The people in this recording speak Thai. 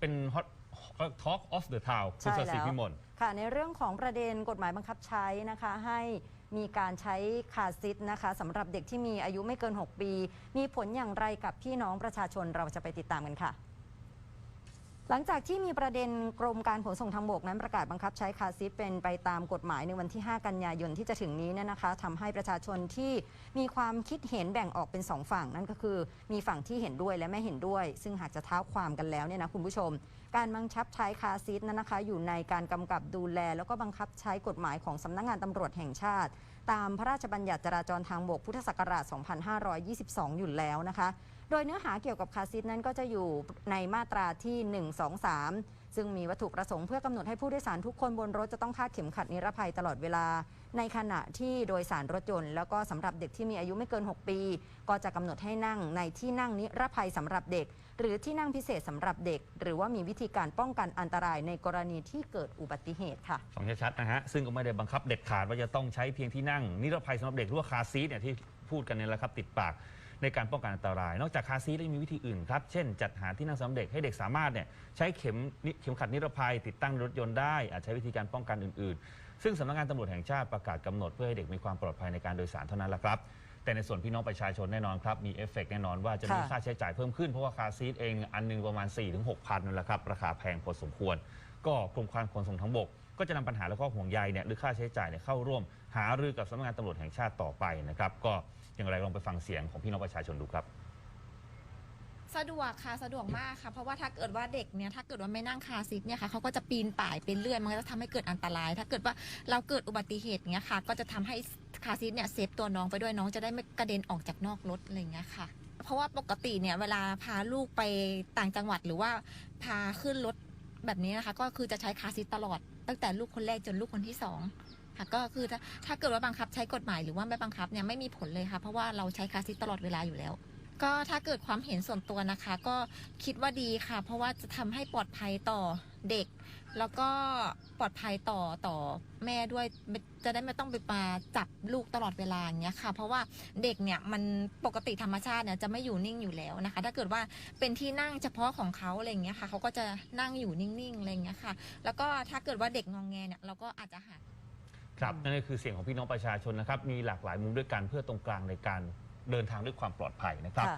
เป็นฮอต Talk of the Town คุณใช่สศิแล้วพิมลค่ะในเรื่องของประเด็นกฎหมายบังคับใช้นะคะให้มีการใช้คาร์ซิทนะคะสำหรับเด็กที่มีอายุไม่เกิน 6 ปี มีผลอย่างไรกับพี่น้องประชาชนเราจะไปติดตามกันค่ะ หลังจากที่มีประเด็นกรมการขนส่งทางบกนั้นประกาศบังคับใช้คาซิทเป็นไปตามกฎหมายในวันที่ 5 กันยายนที่จะถึงนี้เนี่ยนะคะทำให้ประชาชนที่มีความคิดเห็นแบ่งออกเป็น 2 ฝั่งนั่นก็คือ มีฝั่งที่เห็นด้วยและไม่เห็นด้วย ซึ่งหากจะเท้าความกันแล้วเนี่ยนะคุณผู้ชม การบังคับใช้คาซีทนั้นนะคะ อยู่ในการกำกับดูแล แล้วก็บังคับใช้กฎหมายของสำนักงานตำรวจแห่งชาติ ตามพระราชบัญญัติจราจรทางบกพุทธศักราช 2522 อยู่แล้วนะคะ โดยเนื้อหาเกี่ยวกับคาซีทนั้นก็จะอยู่ในมาตราที่ 1 2 3 ซึ่งมีวัตถุประสงค์เพื่อกำหนดให้ผู้โดยสารทุกคนบนรถจะต้องคาดเข็มขัดนิรภัยตลอดเวลา ในขณะที่โดยสารรถยนต์ แล้วก็สำหรับเด็กที่มีอายุไม่เกิน 6 ปี ก็จะกำหนดให้นั่งในที่นั่งนิรภัยสำหรับเด็ก หรือที่นั่งพิเศษสำหรับเด็ก หรือว่ามีวิธีการป้องกันอันตรายในกรณีที่เกิดอุบัติเหตุค่ะฟังชัดๆนะฮะซึ่งก็ไม่ได้บังคับเด็ดขาดว่าจะต้องใช้เพียงที่นั่งนิรภัยสำหรับเด็กหรือว่าคาซีทเนี่ยที่พูดกันเนี่ยแหละครับติดปาก ในการป้องกันอันตราย นอกจากคาร์ซีทแล้วยังมีวิธีอื่นครับ เช่น จัดหาที่นั่งสำหรับเด็กให้เด็กสามารถเนี่ยใช้เข็มนิเข็มขัดนิรภัย ติดตั้งรถยนต์ได้ อาจใช้วิธีการป้องกันอื่น ๆ ซึ่งสำนักงานตำรวจแห่งชาติประกาศกำหนดเพื่อให้เด็กมีความปลอดภัยในการโดยสารเท่านั้นแหละครับ แต่ในส่วนพี่น้องประชาชนแน่นอนครับ มีเอฟเฟกต์แน่นอนว่าจะมีค่ะ ค่าใช้จ่ายเพิ่มขึ้น เพราะว่าคาร์ซีทเองอันหนึงประมาณ 4-6พันนั่นแหละครับ ราคาแพงพอสมควร ก็กรมการขนส่งทางบก ก็จะนำปัญหาและก็ห่วงใยเนี่ยหรือค่าใช้จ่ายเนี่ยเข้าร่วม หารือกับสำนักงานตำรวจแห่งชาติต่อไปนะครับก็อย่างไรลองไปฟังเสียงของพี่น้องประชาชนดูครับ สะดวกค่ะสะดวกมากค่ะ เพราะว่าถ้าเกิดว่าเด็กเนี่ยถ้าเกิดว่าไม่นั่งคาร์ซีทเนี่ยค่ะเขาก็จะปีนป่ายเป็นเลื่อนมันก็จะทำให้เกิดอันตราย ถ้าเกิดว่าเราเกิดอุบัติเหตุเนี้ยค่ะ ก็จะทำให้ คาซีทเนี่ยเซฟตัวน้องไปด้วยน้องจะได้ไม่กระเด็นออกจากนอกรถอะไรเงี้ยค่ะ เพราะว่าปกติเนี่ยเวลาพาลูกไปต่างจังหวัดหรือว่าพาขึ้นรถแบบนี้นะคะ ก็คือจะใช้คาซีทตลอด ตั้งแต่ลูกคนแรกจนลูกคนที่สองค่ะก็คือถ้าถ้าเกิดว่าบังคับใช้กฎหมายหรือว่าไม่บังคับเนี่ยไม่มีผลเลยค่ะ เพราะว่าเราใช้คาซีทตลอดเวลาอยู่แล้ว ก็ถ้าเกิดความเห็นส่วนตัวนะคะ ก็คิดว่าดีค่ะ เพราะว่าจะทำให้ปลอดภัยต่อเด็ก แล้วก็ปลอดภัยต่อต่อแม่ด้วยจะได้ไม่ต้องไปมาจับลูกตลอดเวลาอย่างเงี้ยค่ะ เพราะว่าเด็กเนี่ยมันปกติธรรมชาติเนี่ยจะไม่อยู่นิ่งอยู่แล้วนะคะ ถ้าเกิดว่าเป็นที่นั่งเฉพาะของเขาอะไรเงี้ยค่ะเขาก็จะนั่งอยู่นิ่งๆอะไรเงี้ยค่ะ แล้วก็ถ้าเกิดว่าเด็กงองแงเนี่ยเราก็อาจจะหาครับนั่นก็คือเสียงของพี่น้องประชาชนนะครับมีหลากหลายมุมด้วยกันเพื่อตรงกลางในการเดินทางด้วยความปลอดภัยนะครับ